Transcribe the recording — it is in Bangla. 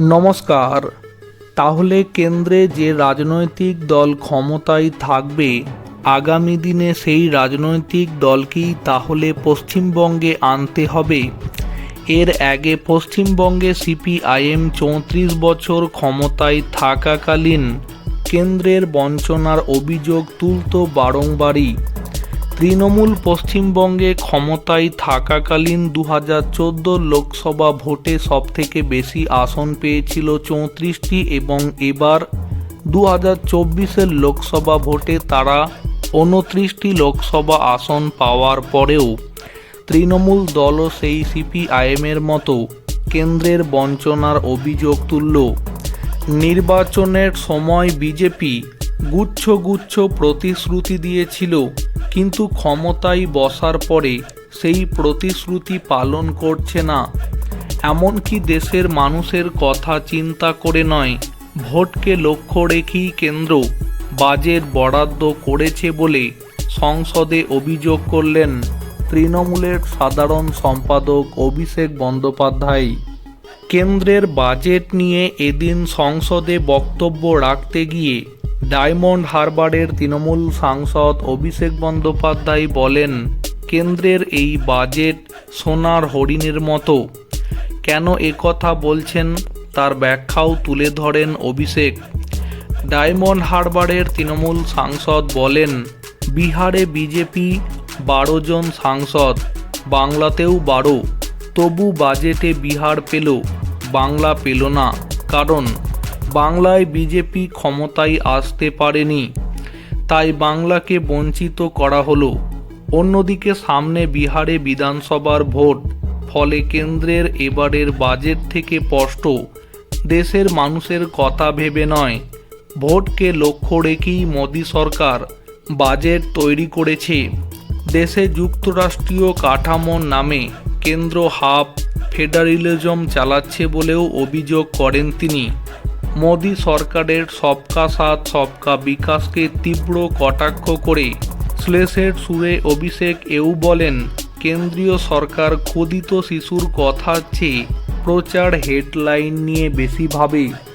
নমস্কার। তাহলে কেন্দ্রে যে রাজনৈতিক দল ক্ষমতায় থাকবে, আগামী দিনে সেই রাজনৈতিক দলকেই তাহলে পশ্চিমবঙ্গে আনতে হবে। এর আগে পশ্চিমবঙ্গে সিপিআইএম চৌত্রিশ বছর ক্ষমতায় থাকাকালীন কেন্দ্রের বঞ্চনার অভিযোগ তুলত বারংবারই। তৃণমূল পশ্চিমবঙ্গে ক্ষমতায় থাকাকালীন দু হাজার চোদ্দ লোকসভা ভোটে সবথেকে বেশি আসন পেয়েছিল চৌত্রিশটি এবং এবার দু হাজার লোকসভা ভোটে তারা উনত্রিশটি লোকসভা আসন পাওয়ার পরেও তৃণমূল দলও সেই সিপিআইএমের মতো কেন্দ্রের বঞ্চনার অভিযোগ তুলল। নির্বাচনের সময় বিজেপি গুচ্ছ গুচ্ছ প্রতিশ্রুতি দিয়েছিল, কিন্তু ক্ষমতায় বসার পরে সেই প্রতিশ্রুতি পালন করছে না। এমনকি দেশের মানুষের কথা চিন্তা করে নয়, ভোটকে লক্ষ্য রেখেই কেন্দ্র বাজেট বরাদ্দ করেছে বলে সংসদে অভিযোগ করলেন তৃণমূলের সাধারণ সম্পাদক অভিষেক বন্দ্যোপাধ্যায়। কেন্দ্রের বাজেট নিয়ে এদিন সংসদে বক্তব্য রাখতে গিয়ে ডায়মন্ড হারবারের তৃণমূল সাংসদ অভিষেক বন্দ্যোপাধ্যায় বলেন, কেন্দ্রের এই বাজেট সোনার হরিণের মতো। কেন একথা বলছেন তার ব্যাখ্যাও তুলে ধরেন অভিষেক। ডায়মন্ড হারবারের তৃণমূল সাংসদ বলেন, বিহারে বিজেপি বারো জন সাংসদ, বাংলাতেও বারো। তবু বাজেটে বিহার পেল, বাংলা পেল না। কারণ বাংলায় বিজেপি ক্ষমতায় আসতে পারেনি। তাই বাংলাকে বঞ্চিত করা হলো। অন্যদিকে সামনে বিহারে বিধানসভার ভোট, ফলে কেন্দ্রের এবারের বাজেট থেকে স্পষ্ট, দেশের মানুষের কথা ভেবে নয়। ভোটকে লক্ষ্য রেখেই মোদী সরকার বাজেট তৈরি করেছে। দেশে যুক্তরাষ্ট্রীয় কাঠামোর নামে কেন্দ্র হাব ফেডারিলিজম চালাচ্ছে বলেও অভিযোগ করেন তিনি। মোদী সরকারের সবকা সাথ, সবকা বিকাশকে তীব্র কটাক্ষ করে শ্লেষের সুরে অভিষেক এও বলেন, কেন্দ্রীয় সরকার খোদিত শিশুর কথা চেয়ে প্রচার হেডলাইন নিয়ে বেশি ভাবে।